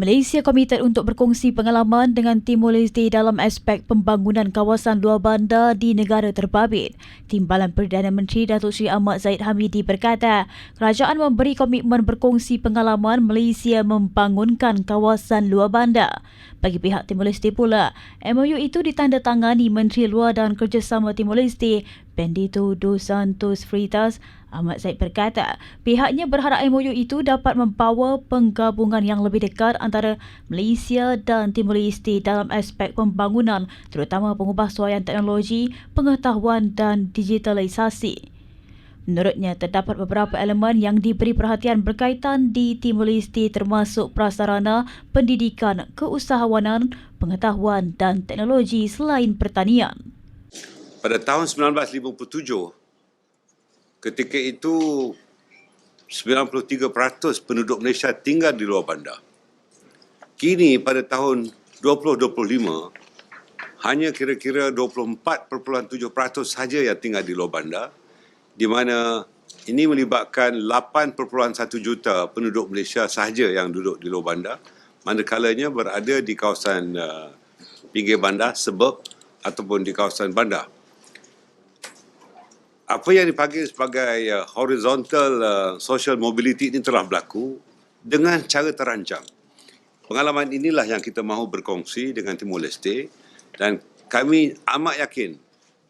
Malaysia komited untuk berkongsi pengalaman dengan Timor Leste dalam aspek pembangunan kawasan luar bandar di negara terbabit. Timbalan Perdana Menteri Datuk Seri Ahmad Zaid Hamidi berkata, kerajaan memberi komitmen berkongsi pengalaman Malaysia membangunkan kawasan luar bandar. Bagi pihak Timor Leste pula, MOU itu ditandatangani Menteri Luar dan Kerjasama Timor Leste Bendito dos Santos Fritas, Ahmad Zaid berkata, pihaknya berharap MOU itu dapat membawa penggabungan yang lebih dekat antara Malaysia dan Timor Leste dalam aspek pembangunan, terutama pengubahsuaian teknologi, pengetahuan dan digitalisasi. Menurutnya, terdapat beberapa elemen yang diberi perhatian berkaitan di Timor Leste termasuk prasarana, pendidikan, keusahawanan, pengetahuan dan teknologi selain pertanian pada tahun 1957 ketika itu 93% penduduk Malaysia tinggal di luar bandar. Kini pada tahun 2025 hanya kira-kira 24.7% sahaja yang tinggal di luar bandar di mana ini melibatkan 8.1 juta penduduk Malaysia sahaja yang duduk di luar bandar manakalanya berada di kawasan uh, pinggir bandar sebab ataupun di kawasan bandar apa yang dipanggil sebagai uh, horizontal uh, social mobility ini telah berlaku dengan cara terancang. Pengalaman inilah yang kita mahu berkongsi dengan Timor Leste dan kami amat yakin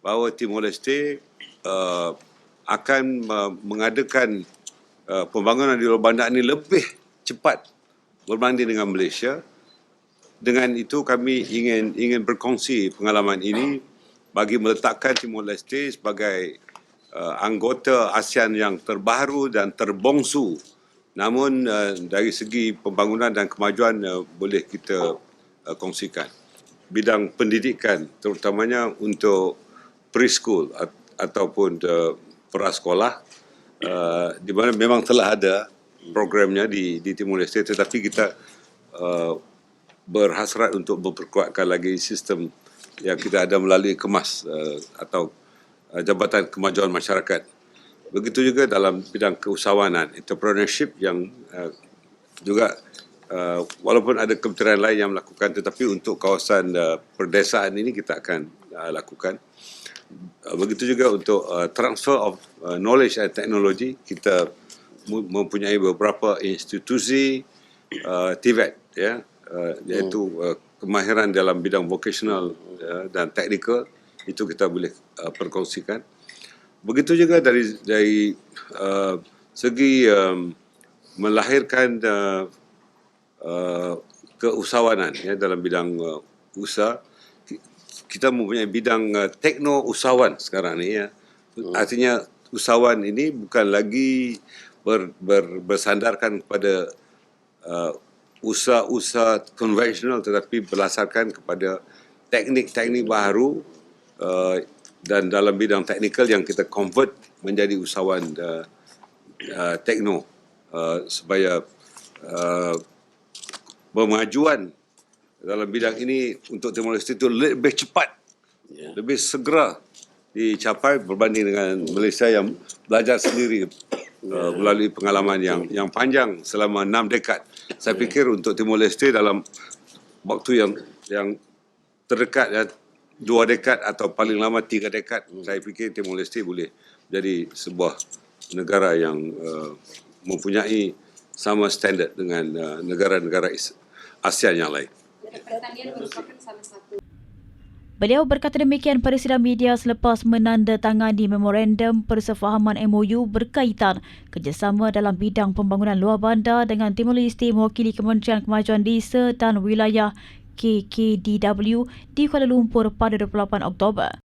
bahawa Timor Leste uh, akan uh, mengadakan uh, pembangunan di luar bandar ini lebih cepat berbanding dengan Malaysia. Dengan itu kami ingin ingin berkongsi pengalaman ini bagi meletakkan Timor Leste sebagai uh, anggota ASEAN yang terbaru dan terbongsu. Namun uh, dari segi pembangunan dan kemajuan uh, boleh kita uh, kongsikan. Bidang pendidikan terutamanya untuk preschool at- ataupun uh, prasekolah uh, di mana memang telah ada programnya di di Timor Leste tetapi kita uh, berhasrat untuk memperkuatkan lagi sistem yang kita ada melalui kemas uh, atau Jabatan Kemajuan Masyarakat. Begitu juga dalam bidang keusahawanan, entrepreneurship yang uh, juga uh, walaupun ada kementerian lain yang melakukan tetapi untuk kawasan perdesaan ini kita akan lakukan. begitu juga untuk transfer of knowledge and technology kita mempunyai beberapa institusi TVET ya iaitu kemahiran dalam bidang vocational dan technical itu kita boleh uh, perkongsikan. Begitu juga dari dari uh, segi um, melahirkan uh, uh, keusahawanan ya dalam bidang uh, usaha kita mempunyai bidang uh, tekno usahawan sekarang ni ya. Hmm. Artinya usahawan ini bukan lagi ber, ber, bersandarkan kepada uh, usaha-usaha konvensional tetapi berdasarkan kepada teknik-teknik baru uh, dan dalam bidang teknikal yang kita convert menjadi usahawan uh, uh, tekno uh, supaya uh, pemajuan dalam bidang ini untuk Timor Leste itu lebih cepat, yeah. lebih segera dicapai berbanding dengan Malaysia yang belajar sendiri uh, melalui pengalaman yang yang panjang selama enam dekad. Saya fikir untuk Timor Leste dalam waktu yang yang terdekat ya, dua dekad atau paling lama tiga dekad saya fikir Timor Leste boleh jadi sebuah negara yang uh, mempunyai sama standard dengan uh, negara-negara ASEAN yang lain. Beliau berkata demikian pada sidang media selepas menandatangani memorandum persefahaman MOU berkaitan kerjasama dalam bidang pembangunan luar bandar dengan Timor Leste mewakili Kementerian Kemajuan Desa dan Wilayah KKDW di Kuala Lumpur pada 28 Oktober.